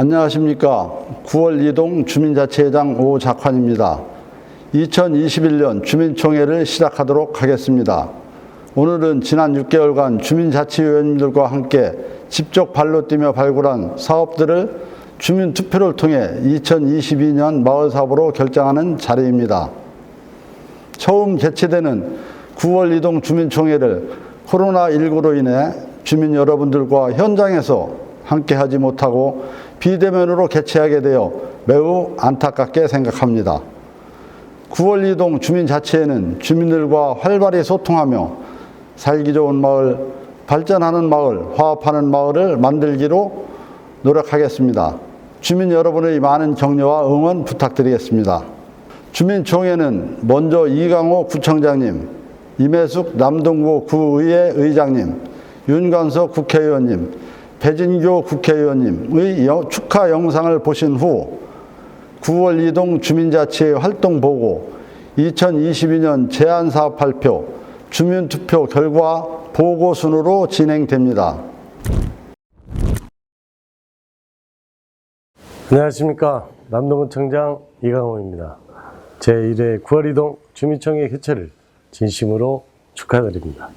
안녕하십니까. 9월 이동 주민자치회장 오작환입니다. 2021년 주민총회를 시작하도록 하겠습니다. 오늘은 지난 6개월간 주민자치위원님들과 함께 직접 발로 뛰며 발굴한 사업들을 주민투표를 통해 2022년 마을사업으로 결정하는 자리입니다. 처음 개최되는 9월 이동 주민총회를 코로나19로 인해 주민 여러분들과 현장에서 함께하지 못하고 비대면으로 개최하게 되어 매우 안타깝게 생각합니다. 9월 이동 주민자치회는 주민들과 활발히 소통하며 살기 좋은 마을, 발전하는 마을, 화합하는 마을을 만들기로 노력하겠습니다. 주민 여러분의 많은 격려와 응원 부탁드리겠습니다. 주민총회는 먼저 이강호 구청장님, 임혜숙 남동구 구의회 의장님, 윤관석 국회의원님, 배진교 국회의원님의 여- 축하 영상을 보신 후 9월 이동 주민자치회 활동 보고 2022년 제안사업 발표, 주민투표 결과 보고 순으로 진행됩니다. 안녕하십니까. 남동구청장 이강호입니다. 제1회 9월 이동 주민총회 개최를 진심으로 축하드립니다.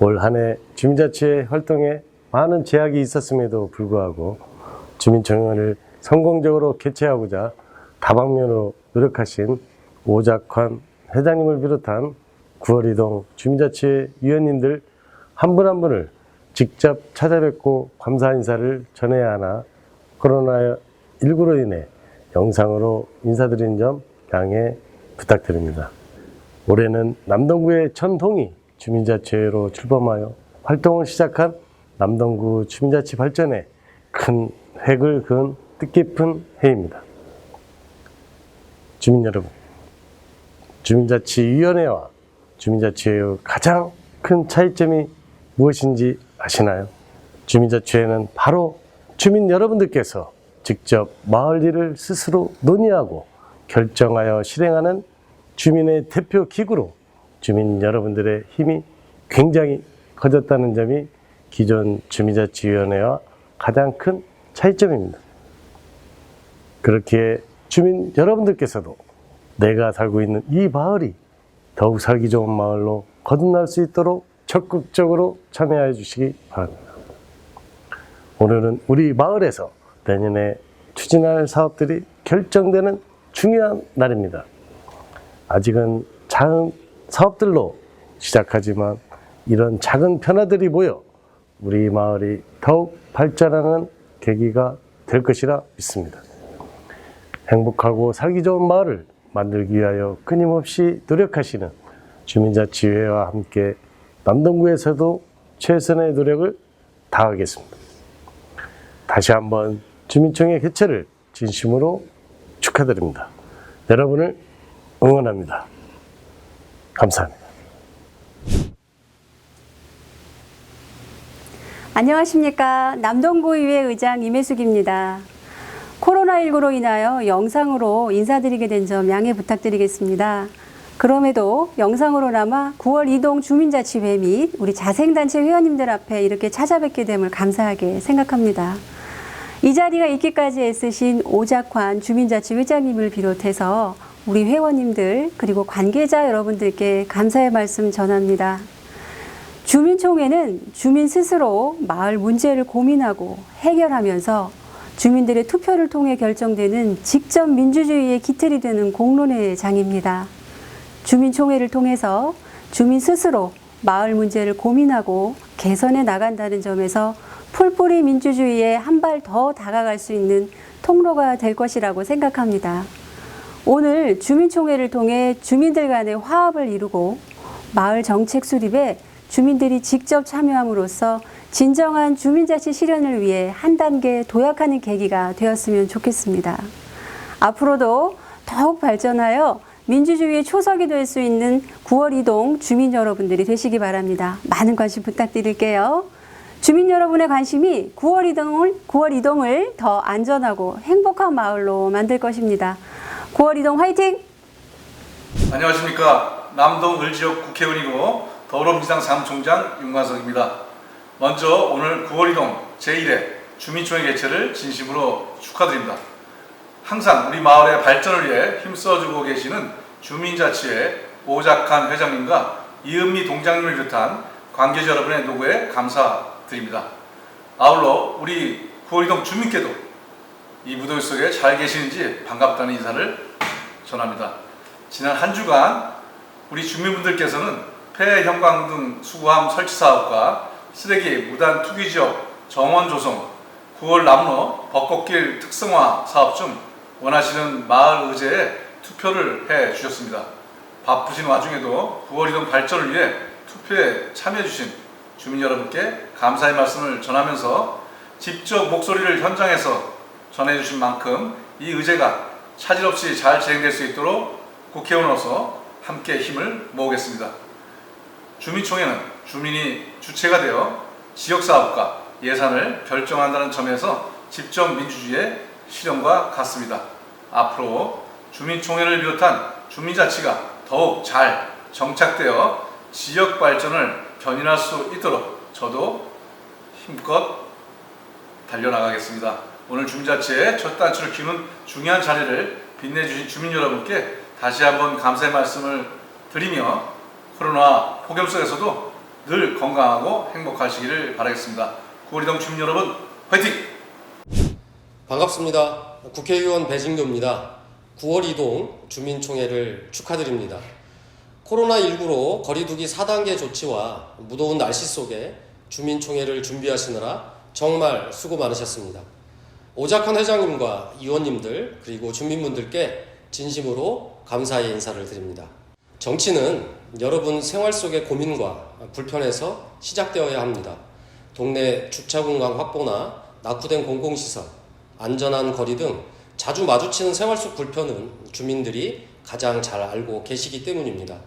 올 한 해 주민자치회 활동에 많은 제약이 있었음에도 불구하고 주민총회를 성공적으로 개최하고자 다방면으로 노력하신 오작환 회장님을 비롯한 9월 이동 주민자치회 위원님들 한 분 한 분을 직접 찾아뵙고 감사 인사를 전해야 하나 코로나19로 인해 영상으로 인사드리는 점 양해 부탁드립니다. 올해는 남동구의 천동이 주민자치회로 출범하여 활동을 시작한 남동구 주민자치 발전에 큰 획을 그은 뜻깊은 해입니다. 주민 여러분, 주민자치위원회와 주민자치회의 가장 큰 차이점이 무엇인지 아시나요? 주민자치회는 바로 주민 여러분들께서 직접 마을 일을 스스로 논의하고 결정하여 실행하는 주민의 대표 기구로 주민 여러분들의 힘이 굉장히 커졌다는 점이 기존 주민자치위원회와 가장 큰 차이점입니다. 그렇기에 주민 여러분들께서도 내가 살고 있는 이 마을이 더욱 살기 좋은 마을로 거듭날 수 있도록 적극적으로 참여해 주시기 바랍니다. 오늘은 우리 마을에서 내년에 추진할 사업들이 결정되는 중요한 날입니다. 아직은 작은 사업들로 시작하지만 이런 작은 변화들이 모여 우리 마을이 더욱 발전하는 계기가 될 것이라 믿습니다. 행복하고 살기 좋은 마을을 만들기 위하여 끊임없이 노력하시는 주민자치회와 함께 남동구에서도 최선의 노력을 다하겠습니다. 다시 한번 주민총회 개최를 진심으로 축하드립니다. 여러분을 응원합니다. 감사합니다. 안녕하십니까. 남동구의회 의장 임혜숙입니다. 코로나19로 인하여 영상으로 인사드리게 된 점 양해 부탁드리겠습니다. 그럼에도 영상으로나마 9월 이동 주민자치회 및 우리 자생단체 회원님들 앞에 이렇게 찾아뵙게 됨을 감사하게 생각합니다. 이 자리가 있기까지 애쓰신 오작환 주민자치 회장님을 비롯해서 우리 회원님들 그리고 관계자 여러분들께 감사의 말씀 전합니다. 주민총회는 주민 스스로 마을 문제를 고민하고 해결하면서 주민들의 투표를 통해 결정되는 직접 민주주의의 기틀이 되는 공론의 장입니다. 주민총회를 통해서 주민 스스로 마을 문제를 고민하고 개선해 나간다는 점에서 풀뿌리 민주주의에 한 발 더 다가갈 수 있는 통로가 될 것이라고 생각합니다. 오늘 주민총회를 통해 주민들 간의 화합을 이루고 마을 정책 수립에 주민들이 직접 참여함으로써 진정한 주민자치 실현을 위해 한 단계 도약하는 계기가 되었으면 좋겠습니다. 앞으로도 더욱 발전하여 민주주의의 초석이 될 수 있는 9월 이동 주민 여러분들이 되시기 바랍니다. 많은 관심 부탁드릴게요. 주민 여러분의 관심이 9월 이동을, 9월 이동을 더 안전하고 행복한 마을로 만들 것입니다. 9월 이동 화이팅! 안녕하십니까 남동 을지역 국회의원이고 더불어민주당 사무총장 윤관석입니다. 먼저 오늘 9월 이동 제1회 주민총회 개최를 진심으로 축하드립니다. 항상 우리 마을의 발전을 위해 힘써주고 계시는 주민자치회 오작한 회장님과 이은미 동장님을 비롯한 관계자 여러분의 노고에 감사드립니다. 아울러 우리 구월이동 주민께도 이 무더위 속에 잘 계시는지 반갑다는 인사를 전합니다. 지난 한 주간 우리 주민분들께서는 폐 형광 등 수거함 설치 사업과 쓰레기 무단 투기 지역 정원 조성, 9월 남로 벚꽃길 특성화 사업 중 원하시는 마을 의제에 투표를 해 주셨습니다. 바쁘신 와중에도 9월 이동 발전을 위해 투표에 참여해 주신 주민 여러분께 감사의 말씀을 전하면서 직접 목소리를 현장에서 전해 주신 만큼 이 의제가 차질 없이 잘 진행될 수 있도록 국회의원으로서 함께 힘을 모으겠습니다. 주민총회는 주민이 주체가 되어 지역사업과 예산을 결정한다는 점에서 직접 민주주의의 실현과 같습니다. 앞으로 주민총회를 비롯한 주민자치가 더욱 잘 정착되어 지역 발전을 견인할 수 있도록 저도 힘껏 달려나가겠습니다. 오늘 주민자치의 첫 단추를 키우는 중요한 자리를 빛내주신 주민 여러분께 다시 한번 감사의 말씀을 드리며 코로나 폭염 속에서도 늘 건강하고 행복하시기를 바라겠습니다. 구리동 주민 여러분 화이팅! 반갑습니다. 국회의원 배진교입니다. 9월 이동 주민총회를 축하드립니다. 코로나19로 거리두기 4단계 조치와 무더운 날씨 속에 주민총회를 준비하시느라 정말 수고 많으셨습니다. 오작한 회장님과 의원님들 그리고 주민분들께 진심으로 감사의 인사를 드립니다. 정치는 여러분 생활 속의 고민과 불편에서 시작되어야 합니다. 동네 주차 공간 확보나 낙후된 공공시설, 안전한 거리 등 자주 마주치는 생활 속 불편은 주민들이 가장 잘 알고 계시기 때문입니다.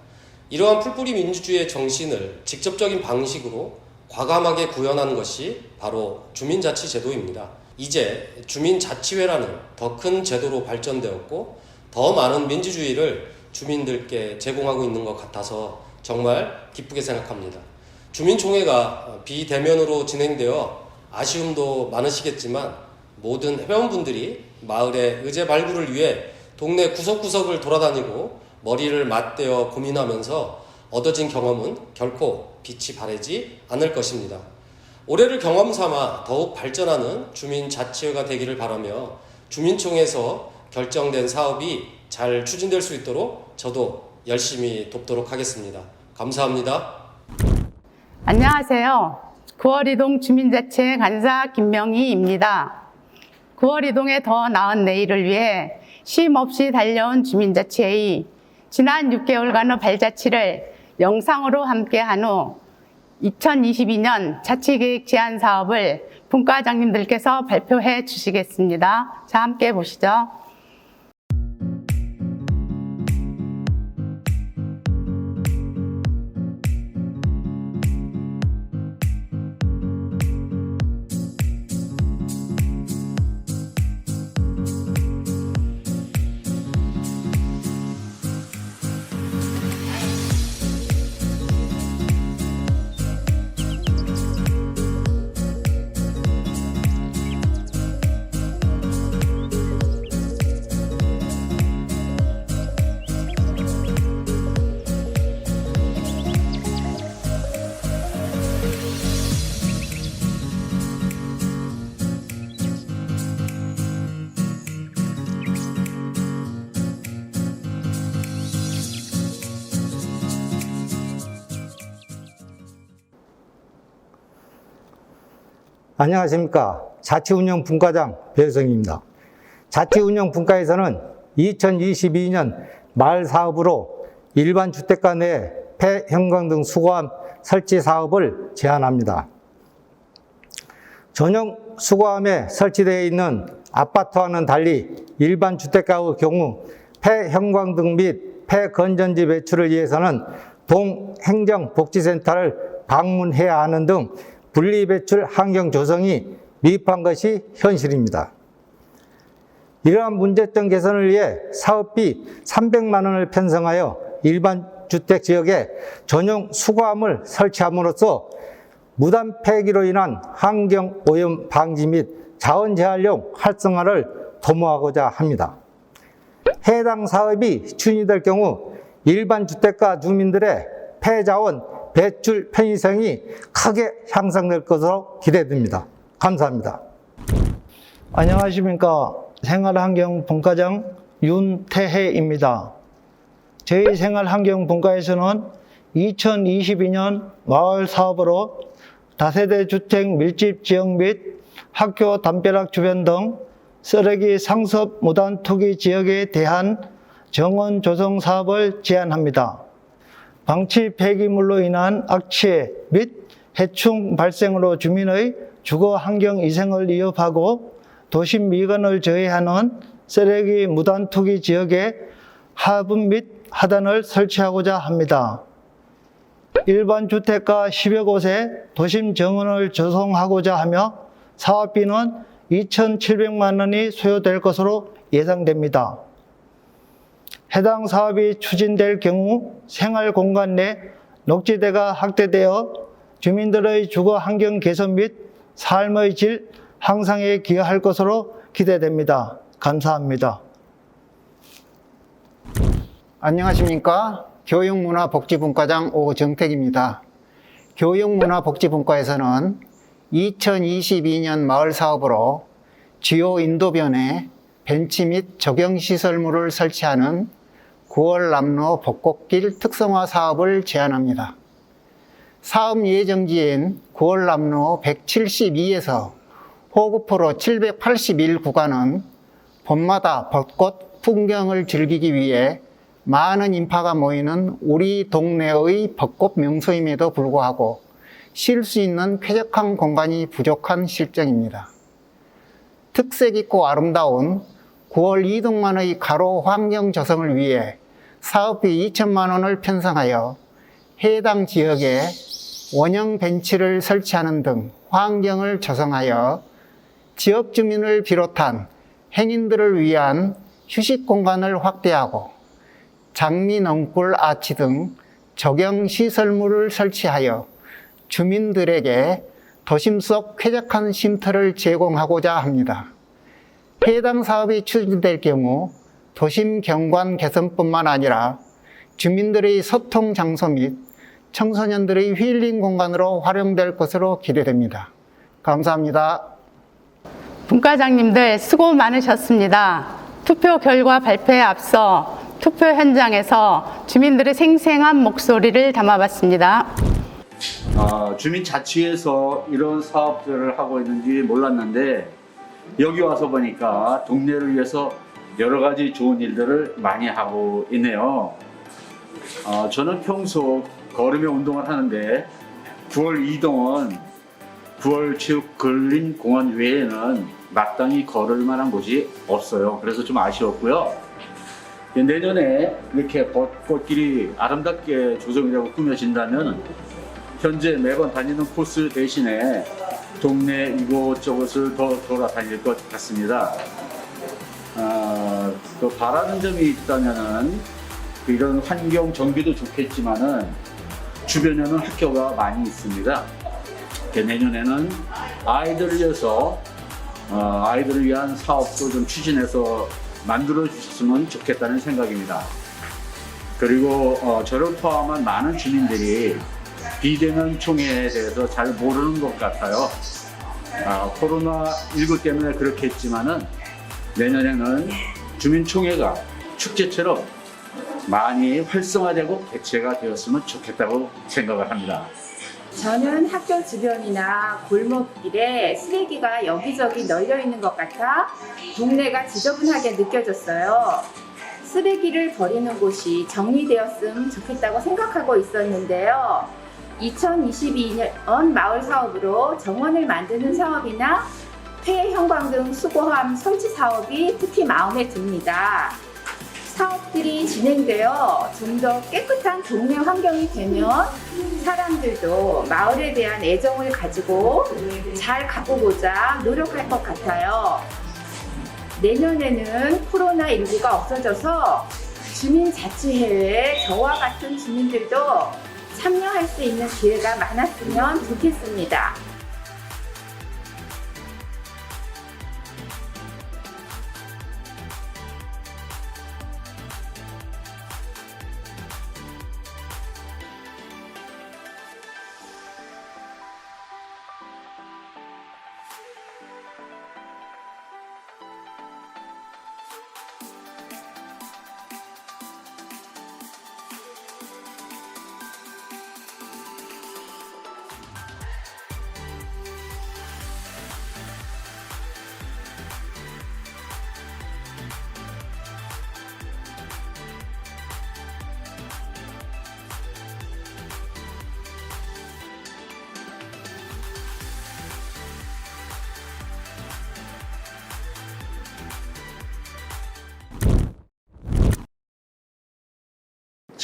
이러한 풀뿌리 민주주의의 정신을 직접적인 방식으로 과감하게 구현한 것이 바로 주민자치제도입니다. 이제 주민자치회라는 더 큰 제도로 발전되었고 더 많은 민주주의를 주민들께 제공하고 있는 것 같아서 정말 기쁘게 생각합니다. 주민총회가 비대면으로 진행되어 아쉬움도 많으시겠지만 모든 회원분들이 마을의 의제 발굴을 위해 동네 구석구석을 돌아다니고 머리를 맞대어 고민하면서 얻어진 경험은 결코 빛이 바래지 않을 것입니다. 올해를 경험 삼아 더욱 발전하는 주민자치회가 되기를 바라며 주민총회에서 결정된 사업이 잘 추진될 수 있도록 저도 열심히 돕도록 하겠습니다. 감사합니다. 안녕하세요. 9월 이동 주민자치 간사 김명희입니다. 9월 이동의 더 나은 내일을 위해 쉼 없이 달려온 주민자치회의 지난 6개월간의 발자취를 영상으로 함께한 후 2022년 자치계획 제안 사업을 분과장님들께서 발표해 주시겠습니다. 자, 함께 보시죠. 안녕하십니까. 자치운영 분과장 배성입니다. 자치운영 분과에서는 2022년 말 사업으로 일반 주택가 내 폐형광 등 수거함 설치 사업을 제안합니다. 전용 수거함에 설치되어 있는 아파트와는 달리 일반 주택가의 경우 폐형광등 및 폐건전지 배출을 위해서는 동행정복지센터를 방문해야 하는 등 분리배출 환경 조성이 미흡한 것이 현실입니다. 이러한 문제점 개선을 위해 사업비 300만 원을 편성하여 일반 주택 지역에 전용 수거함을 설치함으로써 무단 폐기로 인한 환경 오염 방지 및 자원 재활용 활성화를 도모하고자 합니다. 해당 사업이 추진될 경우 일반 주택가 주민들의 폐자원 배출 편의성이 크게 향상될 것으로 기대됩니다. 감사합니다. 안녕하십니까. 생활환경 분과장 윤태혜입니다. 저희 생활환경분과에서는 2022년 마을 사업으로 다세대 주택 밀집 지역 및 학교 담벼락 주변 등 쓰레기 상습 무단 투기 지역에 대한 정원 조성 사업을 제안합니다. 방치 폐기물로 인한 악취 및 해충 발생으로 주민의 주거 환경 위생을 위협하고 도심 미관을 저해하는 쓰레기 무단 투기 지역에 하분 및 하단을 설치하고자 합니다. 일반 주택가 10여 곳에 도심 정원을 조성하고자 하며 사업비는 2,700만 원이 소요될 것으로 예상됩니다. 해당 사업이 추진될 경우 생활 공간 내 녹지대가 확대되어 주민들의 주거 환경 개선 및 삶의 질 향상에 기여할 것으로 기대됩니다. 감사합니다. 안녕하십니까. 교육문화복지분과장 오정택입니다. 교육문화복지분과에서는 2022년 마을 사업으로 주요 인도변에 벤치 및 적용시설물을 설치하는 9월 남로 벚꽃길 특성화 사업을 제안합니다. 사업 예정지인 9월 남로 172에서 호구포로 781 구간은 봄마다 벚꽃 풍경을 즐기기 위해 많은 인파가 모이는 우리 동네의 벚꽃 명소임에도 불구하고 쉴 수 있는 쾌적한 공간이 부족한 실정입니다. 특색 있고 아름다운 9월 이동만의 가로 환경 조성을 위해 사업비 2천만 원을 편성하여 해당 지역에 원형 벤치를 설치하는 등 환경을 조성하여 지역 주민을 비롯한 행인들을 위한 휴식 공간을 확대하고 장미 넝굴 아치 등 적용 시설물을 설치하여 주민들에게 도심 속 쾌적한 쉼터를 제공하고자 합니다. 해당 사업이 추진될 경우 도심 경관 개선뿐만 아니라 주민들의 소통 장소 및 청소년들의 힐링 공간으로 활용될 것으로 기대됩니다. 감사합니다. 분과장님들 수고 많으셨습니다. 투표 결과 발표에 앞서 투표 현장에서 주민들의 생생한 목소리를 담아봤습니다. 아, 주민 자치에서 이런 사업들을 하고 있는지 몰랐는데 여기 와서 보니까 동네를 위해서 여러 가지 좋은 일들을 많이 하고 있네요. 아, 저는 평소 걸으며 운동을 하는데 9월 이동은 9월 체육 근린 공원 외에는 마땅히 걸을 만한 곳이 없어요. 그래서 좀 아쉬웠고요. 내년에 이렇게 벚꽃길이 아름답게 조성되고 꾸며진다면 현재 매번 다니는 코스 대신에 동네 이곳저곳을 더 돌아다닐 것 같습니다. 아, 또 바라는 점이 있다면은 이런 환경 정비도 좋겠지만은 주변에는 학교가 많이 있습니다. 내년에는 아이들을 위해서 어, 아이들을 위한 사업도 좀 추진해서 만들어 주셨으면 좋겠다는 생각입니다. 그리고 어, 저를 포함한 많은 주민들이 비대면 총회에 대해서 잘 모르는 것 같아요. 아, 코로나19 때문에 그렇게 했지만은 내년에는 주민총회가 축제처럼 많이 활성화되고 개최가 되었으면 좋겠다고 생각을 합니다. 저는 학교 주변이나 골목길에 쓰레기가 여기저기 널려 있는 것 같아 동네가 지저분하게 느껴졌어요. 쓰레기를 버리는 곳이 정리되었으면 좋겠다고 생각하고 있었는데요. 2022년 마을 사업으로 정원을 만드는 사업이나 폐 형광 등 수거함 설치 사업이 특히 마음에 듭니다. 사업들이 진행되어 좀 더 깨끗한 동네 환경이 되면 사람들도 마을에 대한 애정을 가지고 잘 가꾸고자 노력할 것 같아요. 내년에는 코로나19가 없어져서 주민자치회에 저와 같은 주민들도 참여할 수 있는 기회가 많았으면 좋겠습니다.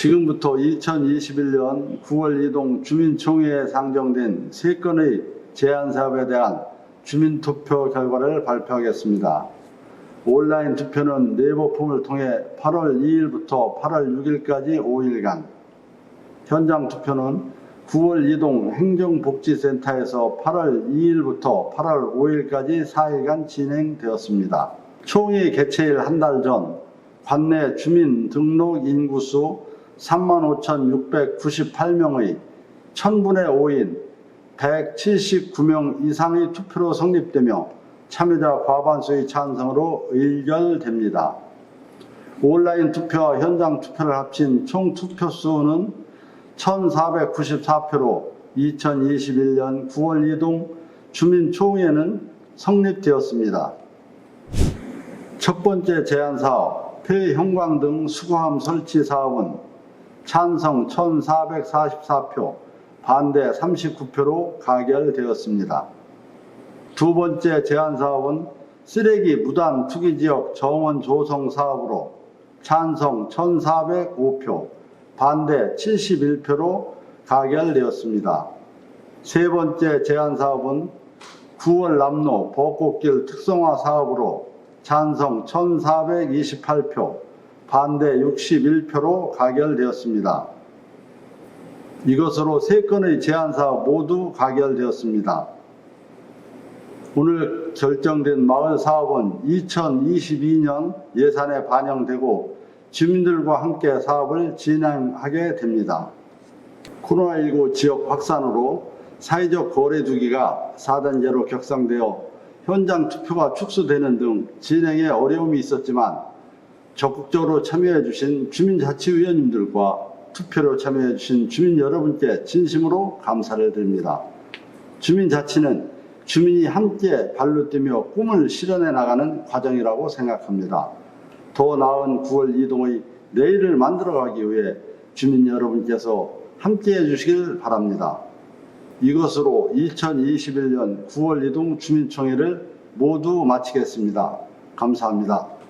지금부터 2021년 9월 이동 주민총회에 상정된 세 건의 제안 사업에 대한 주민투표 결과를 발표하겠습니다. 온라인 투표는 내보품을 통해 8월 2일부터 8월 6일까지 5일간, 현장 투표는 9월 이동 행정복지센터에서 8월 2일부터 8월 5일까지 4일간 진행되었습니다. 총회 개최일 한 달 전 관내 주민 등록 인구수 35,698명의 1000분의 5인 179명 이상의 투표로 성립되며 참여자 과반수의 찬성으로 의결됩니다. 온라인 투표와 현장 투표를 합친 총 투표수는 1,494표로 2021년 9월 이동 주민총회는 성립되었습니다. 첫 번째 제안 사업, 폐형광 등 수거함 설치 사업은 찬성 1,444표, 반대 39표로 가결되었습니다. 두 번째 제안 사업은 쓰레기 무단 투기 지역 정원 조성 사업으로 찬성 1,405표, 반대 71표로 가결되었습니다. 세 번째 제안 사업은 9월 남로 벚꽃길 특성화 사업으로 찬성 1,428표, 반대 61표로 가결되었습니다. 이것으로 세 건의 제안 사업 모두 가결되었습니다. 오늘 결정된 마을 사업은 2022년 예산에 반영되고 주민들과 함께 사업을 진행하게 됩니다. 코로나19 지역 확산으로 사회적 거리두기가 4단계로 격상되어 현장 투표가 축소되는 등 진행에 어려움이 있었지만 적극적으로 참여해 주신 주민자치위원님들과 투표로 참여해 주신 주민 여러분께 진심으로 감사를 드립니다. 주민자치는 주민이 함께 발로 뛰며 꿈을 실현해 나가는 과정이라고 생각합니다. 더 나은 9월 이동의 내일을 만들어가기 위해 주민 여러분께서 함께 해주시길 바랍니다. 이것으로 2021년 9월 이동 주민총회를 모두 마치겠습니다. 감사합니다.